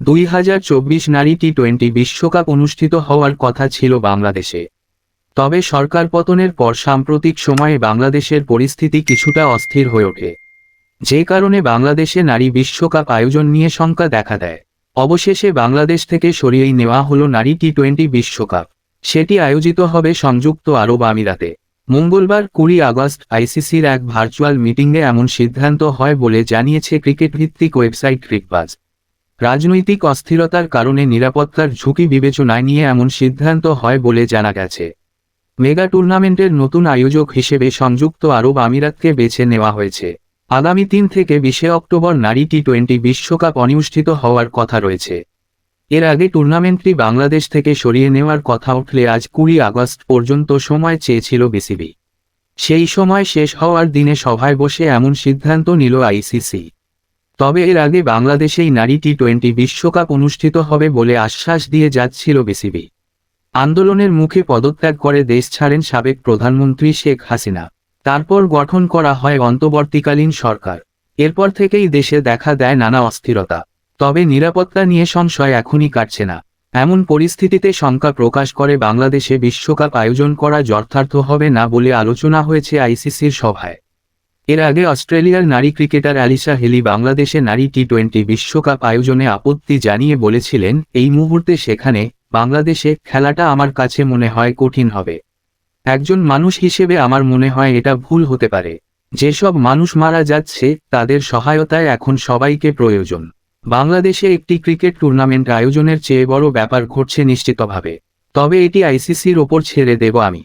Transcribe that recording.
দুই হাজার চব্বিশ নারী টি টোয়েন্টি বিশ্বকাপ অনুষ্ঠিত হওয়ার কথা ছিল বাংলাদেশে। তবে সরকার পতনের পর সাম্প্রতিক সময়ে বাংলাদেশের পরিস্থিতি কিছুটা অস্থির হয়ে ওঠে। যে কারণে বাংলাদেশে নারী বিশ্বকাপ আয়োজন নিয়ে শঙ্কা দেখা দেয়। অবশেষে বাংলাদেশ থেকে সরিয়েই নেওয়া হলো নারী টি টোয়েন্টি বিশ্বকাপ। সেটি আয়োজিত হবে সংযুক্ত আরব আমিরাতে। মঙ্গলবার কুড়ি আগস্ট আইসিসির এক ভার্চুয়াল মিটিংয়ে এমন সিদ্ধান্ত হয় বলে জানিয়েছে ক্রিকেট ভিত্তিক ওয়েবসাইট ক্রিকবাজ। রাজনৈতিক অস্থিরতার কারণে নিরাপত্তার ঝুঁকি বিবেচনায় নিয়ে এমন সিদ্ধান্ত হয় বলে জানা গেছে। মেগা টুর্নামেন্টের নতুন আয়োজক হিসেবে সংযুক্ত আরব আমিরাতকে বেছে নেওয়া হয়েছে। আগামী তিন থেকে বিশে অক্টোবর নারী টি টোয়েন্টি বিশ্বকাপ অনুষ্ঠিত হওয়ার কথা রয়েছে। এর আগে টুর্নামেন্টটি বাংলাদেশ থেকে সরিয়ে নেওয়ার কথা উঠলে আজ কুড়ি আগস্ট পর্যন্ত সময় চেয়েছিল বিসিবি। সেই সময় শেষ হওয়ার দিনে সভায় বসে এমন সিদ্ধান্ত নিল আইসিসি। তবে এর আগে বাংলাদেশেই নারী টি টোয়েন্টি বিশ্বকাপ অনুষ্ঠিত হবে বলে আশ্বাস দিয়ে যাচ্ছিল বিসিবি। আন্দোলনের মুখে পদত্যাগ করে দেশ ছাড়েন সাবেক প্রধানমন্ত্রী শেখ হাসিনা। তারপর গঠন করা হয় অন্তর্বর্তীকালীন সরকার। এরপর থেকেই দেশে দেখা দেয় নানা অস্থিরতা। তবে নিরাপত্তা নিয়ে সংশয় এখনই কাটছে না। এমন পরিস্থিতিতে শঙ্কা প্রকাশ করে বাংলাদেশে বিশ্বকাপ আয়োজন করা যথার্থ হবে না বলে আলোচনা হয়েছে আইসিসির সভায়। এর আগে অস্ট্রেলিয়ার নারী ক্রিকেটার অ্যালিসা হেলি বাংলাদেশে নারী টি টোয়েন্টি বিশ্বকাপ আয়োজনে আপত্তি জানিয়ে বলেছিলেন, এই মুহূর্তে সেখানে বাংলাদেশে খেলাটা আমার কাছে মনে হয় কঠিন হবে। একজন মানুষ হিসেবে আমার মনে হয় এটা ভুল হতে পারে। যেসব মানুষ মারা যাচ্ছে, তাদের সহায়তায় এখন সবাইকে প্রয়োজন। বাংলাদেশে একটি ক্রিকেট টুর্নামেন্ট আয়োজনের চেয়ে বড় ব্যাপার ঘটছে নিশ্চিতভাবে। তবে এটি আইসিসির ওপর ছেড়ে দেব আমি।